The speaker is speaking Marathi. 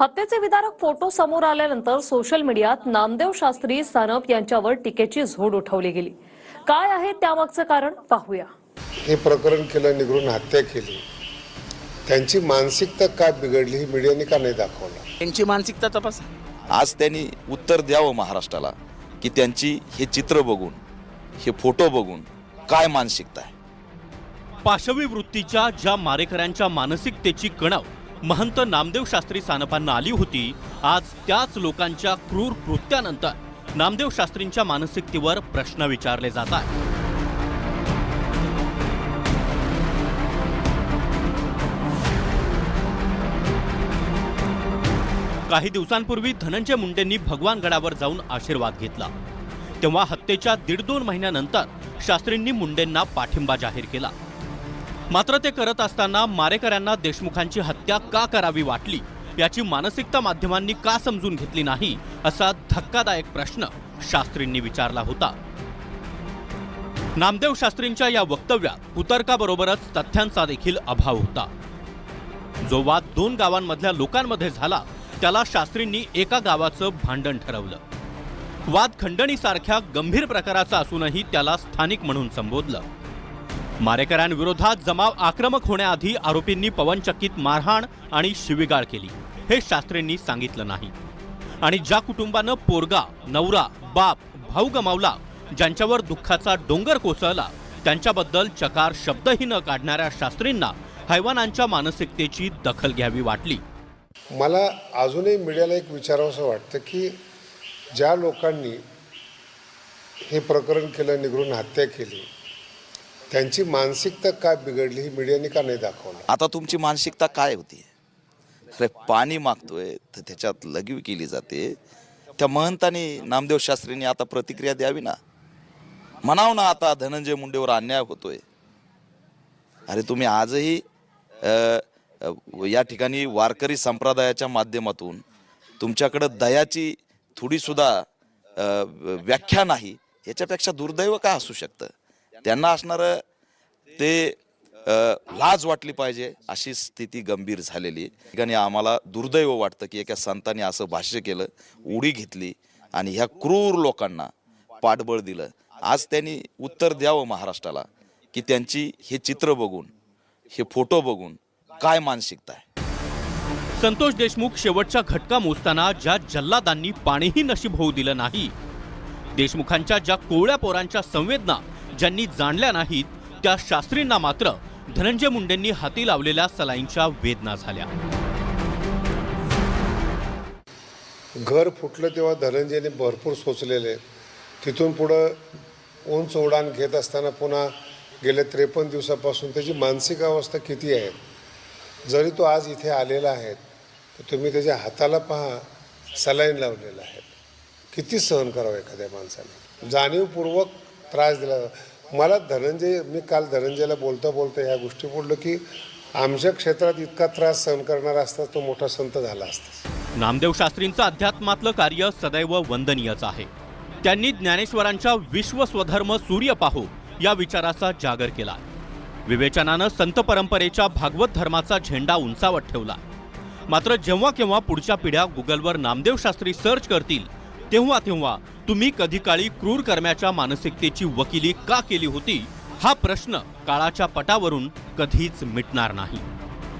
हत्येचे विदारक फोटो समोर आल्यानंतर सोशल मीडियात नामदेव शास्त्री सानप यांच्यावर टीकेची झोड उठवली गेली. काय आहे त्यामागचं कारण? पाहूया. हे प्रकरण केलं निघून हत्या केली. त्यांची मानसिकता का बिघडली ही मीडियाने का नाही दाखवलं? त्यांची मानसिकता तपासा. आज त्यांनी उत्तर द्यावं महाराष्ट्राला की त्यांची हे चित्र बघून हे फोटो बघून काय मानसिकता आहे? पाशवी वृत्तीच्या ज्या मारेकऱ्यांच्या मानसिकतेची कणव महंत नामदेव शास्त्री सानपांना आली होती आज त्याच लोकांच्या क्रूर कृत्यानंतर. नामदेव शास्त्रींच्या मानसिकतेवर प्रश्न विचारले जात आहेत. काही दिवसांपूर्वी धनंजय मुंडेंनी भगवान गडावर जाऊन आशीर्वाद घेतला. तेव्हा हत्येच्या दीड दोन महिन्यानंतर शास्त्रींनी मुंडेंना पाठिंबा जाहीर केला. मात्र ते करत असताना मारेकऱ्यांना देशमुखांची हत्या का करावी वाटली? याची मानसिकता माध्यमांनी का समजून घेतली नाही? असा धक्कादायक प्रश्न शास्त्रींनी विचारला होता. नामदेव शास्त्रींच्या या वक्तव्यात उतर्काबरोबरच तथ्यांचा देखील अभाव होता. जो वाद दोन गावांमधल्या लोकांमध्ये झाला त्याला शास्त्रींनी एका गावाचं भांडण ठरवलं. वाद खंडणीसारख्या गंभीर प्रकाराचा असूनही त्याला स्थानिक म्हणून संबोधलं. मारेकऱ्यांविरोधात जमाव आक्रमक होण्याआधी आरोपींनी पवनचक्कीत मारहाण आणि शिवीगाळ केली. हे शास्त्रींनी सांगितलं नाही. आणि ज्या कुटुंबानं पोरगा नवरा बाप भाऊ गमावला ज्यांच्यावर दुःखाचा डोंगर कोसळला त्यांच्याबद्दल चकार शब्दही न काढणाऱ्या शास्त्रींना हैवानांच्या मानसिकतेची दखल घ्यावी वाटली. मला अजूनही मीडियाला एक विचारावंसं वाटतं की ज्या लोकांनी हे प्रकरण केलं निघून हत्या केली त्यांची मानसिकता काय बिघडली ही मीडियाने का नाही दाखवलं? आता तुमची मानसिकता काय होती? अरे पाणी मागतोय तर त्याच्यात लगीव केली जाते. त्या महंतानी नामदेव शास्त्रींनी आता प्रतिक्रिया द्यावी ना? म्हणाव ना आता धनंजय मुंडेवर अन्याय होतोय. अरे तुम्ही आजही या ठिकाणी वारकरी संप्रदायाच्या माध्यमातून तुमच्याकडं दयाची थोडीसुद्धा व्याख्या नाही याच्यापेक्षा दुर्दैव काय असू शकतं? त्यांना असणारं ते लाज वाटली पाहिजे अशी स्थिती गंभीर झालेली आहे. ठिकाणी आम्हाला दुर्दैव वाटतं की एका संतांनी असं भाष्य केलं उडी घेतली आणि ह्या क्रूर लोकांना पाठबळ दिलं आज त्यांनी उत्तर द्यावं महाराष्ट्राला की त्यांची हे चित्र बघून हे फोटो बघून काय मानसिकता आहे संतोष देशमुख शेवटच्या घटका मोजताना ज्या जल्लादांनी पाणीही नशीब होऊ दिलं नाही देशमुखांच्या ज्या कोवळ्या पोरांच्या संवेदना ज्यांनी जाणल्या नाहीत त्या शास्त्रींना मात्र धनंजय मुंडेंनी हाती लावलेल्या सलाईंच्या वेदना झाल्या. घर फुटलं तेव्हा धनंजयने भरपूर सोचलेले. तिथून पुढं उंच उडान घेत असताना पुन्हा गेल्या त्रेपन्न दिवसापासून त्याची मानसिक अवस्था किती आहे? जरी तो आज इथे आलेला आहे तर तुम्ही त्याच्या हाताला पहा सलाईन लावलेला आहे. किती सहन करावं एखाद्या माणसाने? जाणीवपूर्वक त्रास दिला. मला धनंजय मी काल धनंजयला बोलता बोलता ह्या गोष्टी बोललो की आमच्या क्षेत्रात इतका त्रास सहन करणारा असता तो मोठा संत झाला असता. नामदेव शास्त्रींचं अध्यात्मातलं कार्य सदैव वंदनीयच आहे. त्यांनी ज्ञानेश्वरांच्या विश्व स्वधर्म सूर्य पाहू या विचाराचा जागर केला. विवेचनानं संत परंपरेच्या भागवत धर्माचा झेंडा उंचावत ठेवला. मात्र जेव्हा केव्हा पुढच्या पिढ्या गुगलवर नामदेव शास्त्री सर्च करतील तेव्हा तेव्हा तुम्ही कधी काळी क्रूर कर्म्याच्या मानसिकतेची वकिली का केली होती? हा प्रश्न काळाच्या पटावरून कधीच मिटणार नाही.